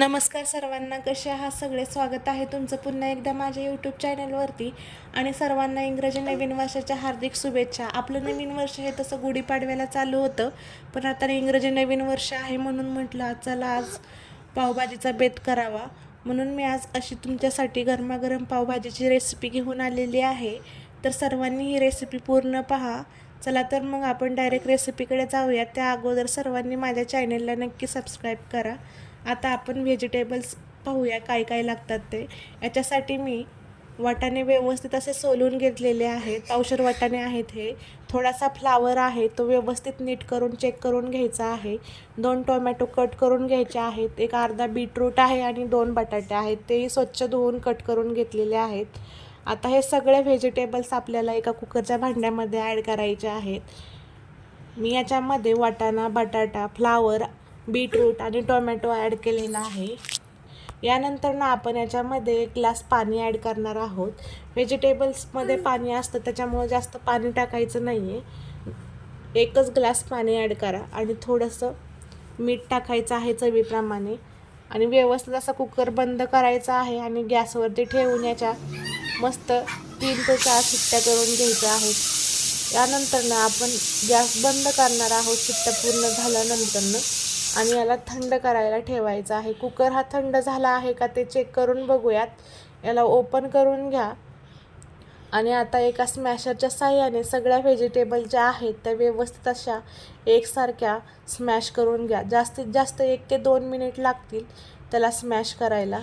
नमस्कार सर्वांना कसे आहात सगळे? स्वागत आहे तुमचं पुन्हा एकदा माझ्या यूट्यूब चॅनलवरती आणि सर्वांना इंग्रजी नवीन वर्षाच्या हार्दिक शुभेच्छा. आपलं नवीन वर्ष हे तसं गुढीपाडव्याला चालू होतं पण आता इंग्रजी नवीन वर्ष आहे म्हणून म्हटलं आज चला आज पावभाजीचा बेत करावा. म्हणून मी आज अशी तुमच्यासाठी गरमागरम पावभाजीची रेसिपी घेऊन आलेली आहे. तर सर्वांनी ही रेसिपी पूर्ण पहा. चला तर मग आपण डायरेक्ट रेसिपीकडे जाऊया. त्या अगोदर सर्वांनी माझ्या चॅनलला नक्की सबस्क्राईब करा. आता आपण व्हेजिटेबल्स पाहूया काय काय लागतात ते. याच्यासाठी मी वाटाणे व्यवस्थित असे सोलून घेतलेले आहेत. पावशर वाटाणे आहेत हे. थोडासा फ्लावर आहे तो व्यवस्थित नीट करून चेक करून घ्यायचा आहे. दोन टोमॅटो कट करून घ्यायचे आहेत. एक अर्धा बीटरूट आहे आणि दोन बटाटे आहेत. तेही स्वच्छ धुवून कट करून घेतलेले आहेत. आता हे सगळे व्हेजिटेबल्स आपल्याला एका कुकरच्या भांड्यामध्ये ॲड करायचे आहेत. मी याच्यामध्ये वाटाणा बटाटा फ्लावर बीटरूट आणि टोमॅटो ॲड केलेला आहे. यानंतर ना आपण याच्यामध्ये एक ग्लास पाणी ॲड करणार आहोत. व्हेजिटेबल्समध्ये पाणी असतं त्याच्यामुळं जास्त पाणी टाकायचं नाही आहे एकच ग्लास पाणी ॲड करा आणि थोडंसं मीठ टाकायचं आहे चवीप्रमाणे. आणि व्यवस्थित असा कुकर बंद करायचा आहे आणि गॅसवरती ठेवून याच्या मस्त तीन ते चार शिट्ट्या करून घ्यायच्या आहेत. यानंतर ना आपण गॅस बंद करणार आहोत शिट्ट्या पूर्ण झाल्यानंतरनं आणि याला थंड करायला ठेवायचं आहे. कुकर हा थंड झाला आहे का ते चेक करून बघूयात. याला ओपन करून घ्या. आणि आता एका स्मॅशरच्या साह्याने सगळ्या व्हेजिटेबल ज्या आहेत त्या व्यवस्थित अशा एकसारख्या स्मॅश करून घ्या. जास्तीत जास्त एक ते दोन मिनिट लागतील त्याला स्मॅश करायला.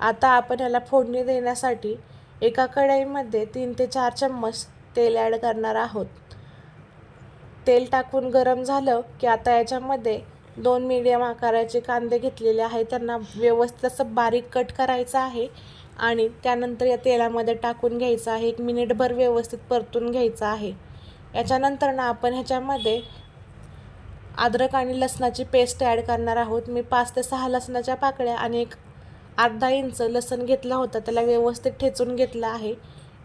आता आपण याला फोडणी देण्यासाठी एका कढईमध्ये तीन ते चार चम्मच तेल ॲड करणार आहोत. तेल टाकून गरम झालं की आता याच्यामध्ये दोन मीडियम आकाराचे कांदे घेतलेले आहे त्यांना व्यवस्थित असं बारीक कट करायचं आहे आणि त्यानंतर या तेलामध्ये टाकून घ्यायचं आहे. एक मिनिटभर व्यवस्थित परतून घ्यायचं आहे. याच्यानंतर ना आपण ह्याच्यामध्ये अद्रक आणि लसणाची पेस्ट ॲड करणार आहोत. मी पाच ते सहा लसणाच्या पाकळ्या आणि एक अर्धा इंच लसण घेतला होता. त्याला व्यवस्थित ठेचून घेतला आहे.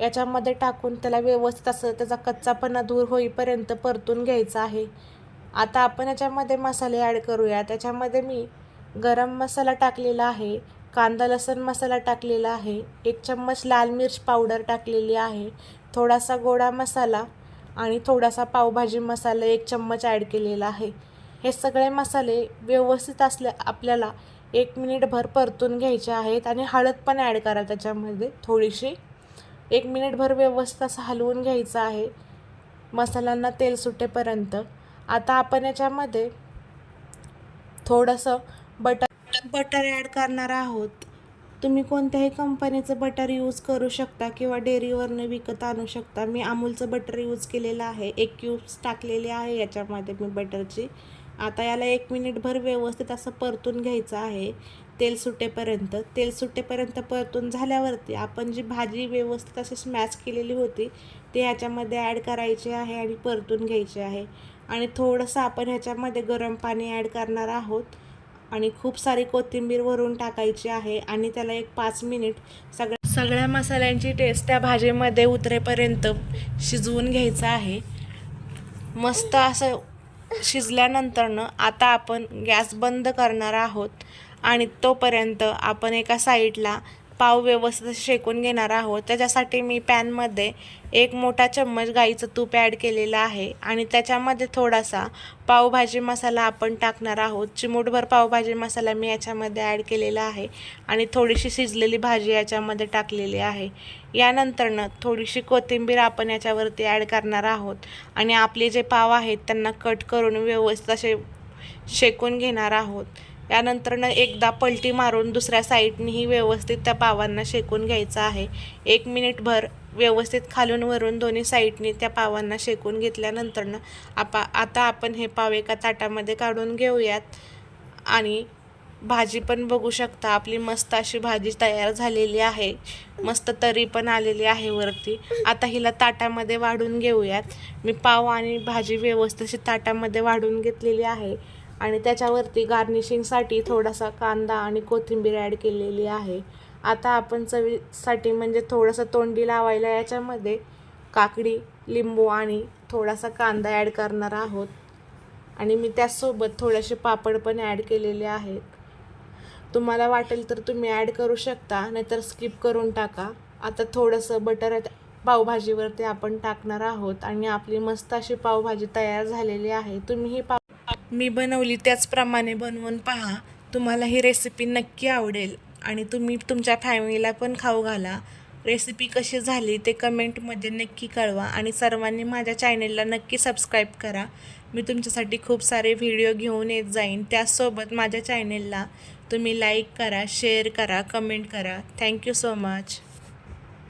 याच्यामध्ये टाकून त्याला व्यवस्थित असं त्याचा कच्चापणा दूर होईपर्यंत परतून घ्यायचा आहे. आता आपण याच्यामध्ये मसाले ॲड करूया. त्याच्यामध्ये मी गरम मसाला टाकलेला आहे. कांदा लसण मसाला टाकलेला आहे. एक चम्मच लाल मिर्च पावडर टाकलेली आहे. थोडासा गोडा मसाला आणि थोडासा पावभाजी मसाला एक चम्मच ॲड केलेला आहे. हे सगळे मसाले व्यवस्थित असल्या आपल्याला एक मिनिटभर परतून घ्यायचे आहेत आणि हळद पण ॲड करा त्याच्यामध्ये थोडीशी. एक मिनिटभर व्यवस्थित असं हलवून घ्यायचं आहे. मसाल्यांना तेल सुटेपर्यंत. आता आपण याच्यामध्ये थोडंसं बटर बटर ॲड करणार आहोत. तुम्ही कोणत्याही कंपनीचं बटर यूज करू शकता किंवा डेअरीवरनं विकत आणू शकता. मी अमूलचं बटर यूज केलेलं आहे. एक क्यूब्स टाकलेले आहे याच्यामध्ये मी बटरची आता याला एक मिनिटभर व्यवस्थित असं परतून घ्यायचं आहे. तेल सुटेपर्यंत. तेल सुटेपर्यंत परतून झाल्यावरती आपण जी भाजी व्यवस्थित अशी स्मॅश केलेली होती ते ह्याच्यामध्ये ॲड करायची आहे आणि परतून घ्यायची आहे. आणि थोडंसं आपण ह्याच्यामध्ये गरम पाणी ॲड करणार आहोत. आणि खूप सारी कोथिंबीर वरून टाकायची आहे आणि त्याला एक पाच मिनिट सगळ्या सगळ्या मसाल्यांची टेस्ट त्या भाजीमध्ये उतरेपर्यंत शिजवून घ्यायचं आहे. मस्त असं शिजल्यानंतरनं आता आपण गॅस बंद करणार आहोत आणि तोपर्यंत आपण एका साईडला पाव व्यवस्थित शेकून घेणार आहोत. त्याच्यासाठी मी पॅनमध्ये एक मोठा चम्मच गाईचं तूप ॲड केलेलं आहे आणि त्याच्यामध्ये थोडासा पावभाजी मसाला आपण टाकणार आहोत. चिमूटभर पावभाजी मसाला मी याच्यामध्ये ॲड केलेला आहे आणि थोडीशी शिजलेली भाजी याच्यामध्ये टाकलेली आहे. यानंतरनं थोडीशी कोथिंबीर आपण याच्यावरती ॲड करणार आहोत आणि आपले जे पाव आहेत त्यांना कट करून व्यवस्थित असे शेकून घेणार आहोत. यानंतरनं एकदा पलटी मारून दुसऱ्या साईडनेही व्यवस्थित त्या पावांना शेकून घ्यायचं आहे. एक मिनिटभर व्यवस्थित खालून वरून दोन्ही साईडनी त्या पावांना शेकून घेतल्यानंतरनं आपा आता आपण हे पाव एका ताटामध्ये काढून घेऊयात. आणि भाजी पण बघू शकता आपली मस्त अशी भाजी तयार झालेली आहे. मस्त तरी पण आलेली आहे वरती. आता हिला ताटामध्ये वाढून घेऊयात. मी पाव आणि भाजी व्यवस्थित ताटामध्ये वाढून घेतलेली आहे. आणि त्याच्यावरती गार्निशिंगसाठी थोडासा कांदा आणि कोथिंबीर ॲड केलेली आहे. आता आपण चवीसाठी म्हणजे थोडंसं तोंडी लावायला याच्यामध्ये काकडी लिंबू आणि थोडासा कांदा ॲड करणार आहोत. आणि मी त्याचसोबत थोडेसे पापड पण ॲड केलेले आहेत. तुम्हाला वाटेल तर तुम्ही ॲड करू शकता नाहीतर स्किप करून टाका. आता थोडंसं बटर पावभाजीवरती आपण टाकणार आहोत आणि आपली मस्त अशी पावभाजी तयार झालेली आहे. तुम्ही ही पाव मी बनवली त्याचप्रमाणे बनवून पहा. तुम्हाला ही रेसिपी नक्की आवडेल. आणि तुम्ही तुमच्या फॅमिलीला पण खाऊ घाला. रेसिपी कशी झाली ते कमेंटमध्ये नक्की कळवा. आणि सर्वांनी माझ्या चॅनेलला नक्की सबस्क्राईब करा. मी तुमच्यासाठी खूप सारे व्हिडिओ घेऊन येत जाईन. त्याचसोबत माझ्या चॅनेलला तुम्ही लाईक करा शेअर करा कमेंट करा. Thank you so much